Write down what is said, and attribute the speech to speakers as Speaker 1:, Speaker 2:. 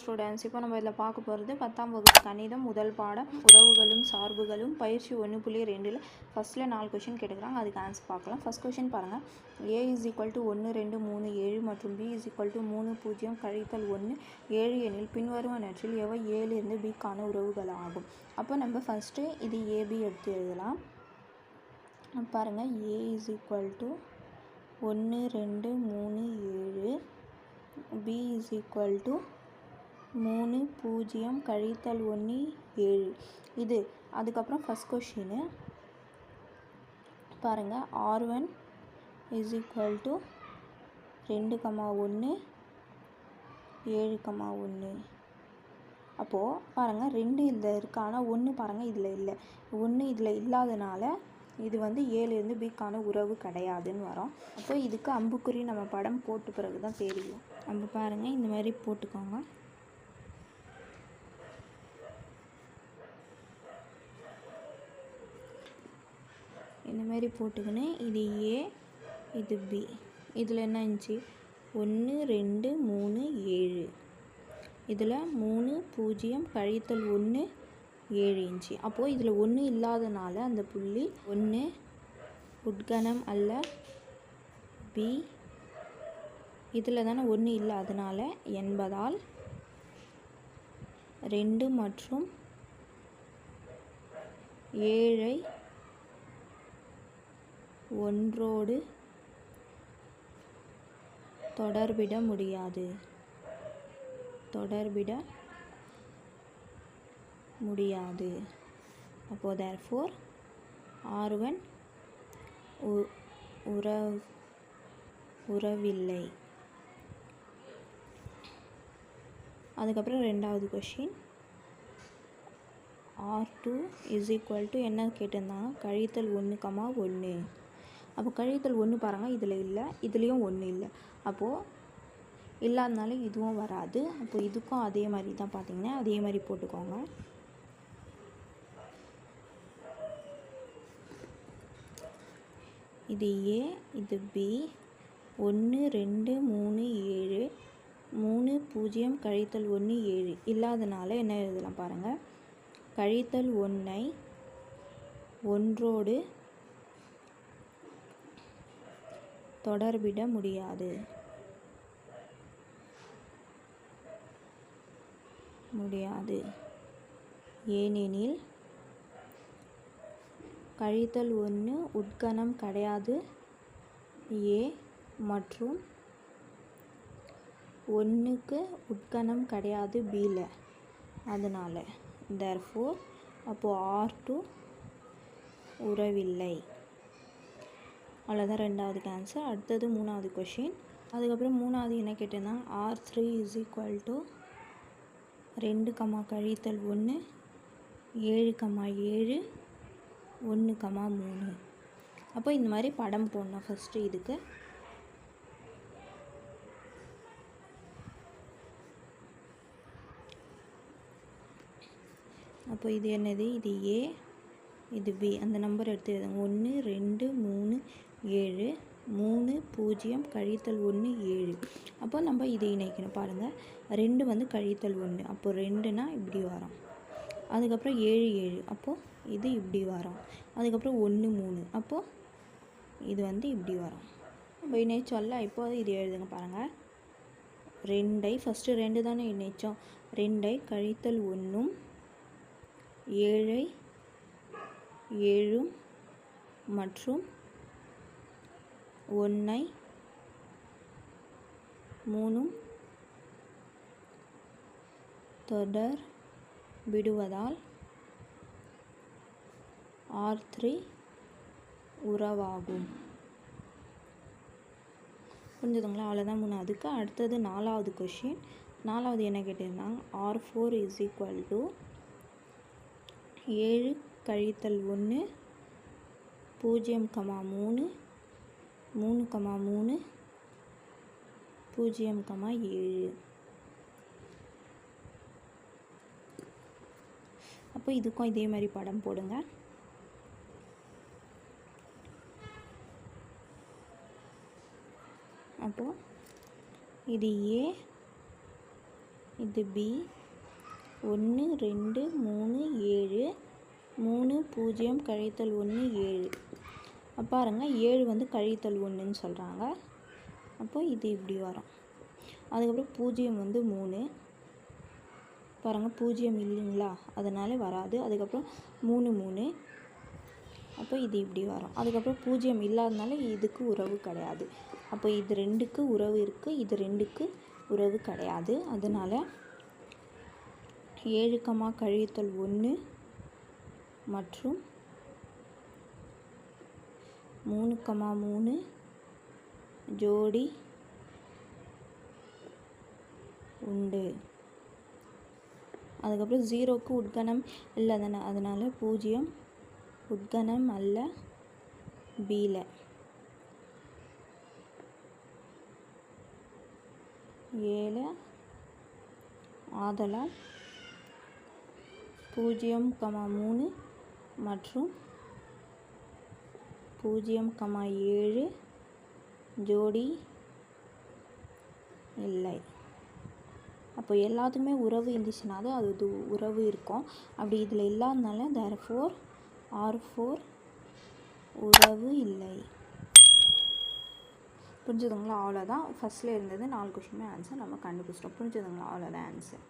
Speaker 1: Students இப்போ நம்ம இதில் பார்க்க போகிறது பத்தாம் வகுப்பு கணிதம் முதல் பாடம் உறவுகளும் சார்புகளும் பயிற்சி ஒன்று புள்ளி ரெண்டில் ஃபஸ்ட்டில் நாலு கொஷின் கேட்டுக்கிறாங்க. அதுக்கு ஆன்சர் பார்க்கலாம். ஃபஸ்ட் கொஷின் பாருங்கள் ஏ இஸ் ஈக்குவல் டு ஒன்று ரெண்டு மூணு ஏழு மற்றும் பி இஸ் ஈக்குவல் டு மூணு பூஜ்ஜியம் கழித்தல் ஒன்று ஏழு எனில் பின்வருவனற்றில் எவை ஏழிலிருந்து பிக்கான உறவுகள் ஆகும்? அப்போ நம்ம ஃபஸ்ட்டு இது ஏபி எடுத்து எழுதலாம். பாருங்கள் ஏ இஸ் ஈக்குவல் டு ஒன்று ரெண்டு மூணு ஏழு. பி இஸ் ஈக்குவல் டு மூணு பூஜ்ஜியம் கழித்தல் ஒன்று ஏழு. இது அதுக்கப்புறம் ஃபஸ்ட் கொஷினு பாருங்கள் R one is equal to ரெண்டு கமா ஒன்று ஏழு கமா ஒன்று அப்போது பாருங்கள் ரெண்டு இதில் இருக்குது ஆனால் ஒன்று பாருங்கள் இதில் இல்லை. ஒன்று இதில் இல்லாதனால இது வந்து ஏழுலேருந்து பிக்கான உறவு கிடையாதுன்னு வரும். அப்போ இதுக்கு அம்புக்குறி நம்ம படம் போட்டு பிறகு தான் தெரியும். நம்ம பாருங்கள் இந்த மாதிரி போட்டுக்கோங்க இந்த மாதிரி போட்டுக்கின்னு. இது ஏ இது பி. இதில் என்ன இருந்துச்சு? ஒன்று ரெண்டு மூணு ஏழு. இதில் மூணு பூஜ்ஜியம் கழித்தல் ஒன்று ஏழு இன்ச்சு அப்போது இதில் ஒன்று இல்லாதனால அந்த புள்ளி ஒன்று உட்கணம் அல்ல பி. இதில் தானே ஒன்று இல்லாதனால என்பதால் ரெண்டு மற்றும் ஏழை ஒன்றோடு தொடர்பிட முடியாது. தொடர்பிட முடியாது. அப்போது தேர்ஃபோர் ஆர் ஒன் உறவில்லை. அதுக்கப்புறம் ரெண்டாவது question R two is equal to என்ன கேட்டிருந்தாங்க கழித்தல் ஒன்று கமா ஒன்று. அப்போ கழித்தல் ஒன்று பாருங்கள் இதில் இல்லை இதுலேயும் ஒன்று இல்லை. அப்போது இல்லாதனால இதுவும் வராது. அப்போ இதுக்கும் அதே மாதிரி தான் பார்த்தீங்கன்னா அதே மாதிரி போட்டுக்கோங்க. இது ஏ இது பி ஒன்று ரெண்டு மூணு ஏழு மூணு பூஜ்ஜியம் கழித்தல் ஒன்று ஏழு. இல்லாதனால என்ன எழுதலாம் பாருங்கள் கழித்தல் ஒன்றை ஒன்றோடு தொடர்பிட முடியாது. முடியாது. ஏனெனில் கழித்தல் ஒன்று உட்கணம் கிடையாது. ஏ மற்றும் ஒன்றுக்கு உட்கணம் கிடையாது பியில் அதனால் தேர்ஃபோர் அப்போது ஆர் டூ உறவில்லை. அவ்வளோதான் ரெண்டாவது ஆன்சர் அடுத்தது மூணாவது கொஷின் அதுக்கப்புறம் மூணாவது என்ன கேட்டிருந்தாங்க R three is equal to ரெண்டு கமா கழித்தல் ஒன்று ஏழு கமா ஏழு ஒன்று கமா மூணு. அப்போ இந்த மாதிரி படம் போடணும் ஃபஸ்ட்டு இதுக்கு. அப்போ இது என்னது? இது ஏ இது வி அந்த நம்பர் எடுத்து எழுதுங்க. ஒன்று ரெண்டு மூணு ஏழு மூணு பூஜ்ஜியம் கழித்தல் ஒன்று ஏழு. அப்போ நம்ம இதை இணைக்கணும். பாருங்கள் ரெண்டு வந்து கழித்தல் ஒன்று அப்போது ரெண்டுனா இப்படி வரும். அதுக்கப்புறம் ஏழு ஏழு. அப்போது இது இப்படி வரும். அதுக்கப்புறம் ஒன்று மூணு. அப்போது இது வந்து இப்படி வரும். நம்ம இணைச்சோல்ல. இப்போ இது எழுதுங்க பாருங்கள் ரெண்டை ஃபஸ்ட்டு ரெண்டு தானே இணைச்சோம். ரெண்டை கழித்தல் ஒன்றும் ஏழை ஏழு மற்றும் ஒன்றை மூணும் தொடர் விடுவதால் ஆர் த்ரீ உறவாகும். புரிஞ்சுதுங்களா? அவ்வளோதான் மூணாவதுக்கு அடுத்தது நாலாவது கொஷின் நாலாவது என்ன கேட்டிருந்தாங்க? R four is equal to ஏழு கழித்தல் ஒன்று பூஜ்ஜியம் கமா மூணு மூணு கமா மூணு பூஜ்ஜியம் கமா ஏழு. அப்போ இதுக்கும் இதே மாதிரி படம் போடுங்க. அப்போது இது ஏ இது பி ஒன்று ரெண்டு மூணு ஏழு மூணு பூஜ்ஜியம் கழித்தல் ஒன்று ஏழு. பாருங்க ஏழு வந்து கழித்தல் ஒன்றுன்னு சொல்கிறாங்க அப்போ இது இப்படி வரும். அதுக்கப்புறம் பூஜ்ஜியம் வந்து மூணு. பாருங்கள் பூஜ்ஜியம் இல்லைங்களா? அதனால வராது. அதுக்கப்புறம் மூணு மூணு. அப்போ இது இப்படி வரும். அதுக்கப்புறம் பூஜ்ஜியம் இல்லாதனால இதுக்கு உறவு கிடையாது. அப்போ இது ரெண்டுக்கு உறவு இருக்குது இது ரெண்டுக்கு உறவு கிடையாது. அதனால் ஏழுக்கமாக கழித்தல் ஒன்று மற்றும் மூணு கமா மூணு ஜோடி உண்டு. அதுக்கப்புறம் ஜீரோக்கு உட்கணம் இல்லை தானே அதனால் பூஜ்ஜியம் உட்கணம் அல்ல பியில் ஏழு ஆதலால் பூஜ்ஜியம் கமா மூணு மற்றும் பூஜ்ஜியம் கமா ஏழு ஜோடி இல்லை. அப்போ எல்லாத்துக்குமே உறவு இருந்துச்சுன்னா தான் அது இது உறவு இருக்கும். அப்படி இதில் இல்லாதனால தேர் ஃபோர் ஆர் ஃபோர் உறவு இல்லை. புரிஞ்சுதுங்களா? அவ்வளோதான் ஃபஸ்ட்டில் இருந்தது நாலு கொஷினுமே ஆன்சர் நம்ம கண்டுபிடிச்சிட்டோம். புரிஞ்சுதுங்களா? அவ்வளோதான் ஆன்சர்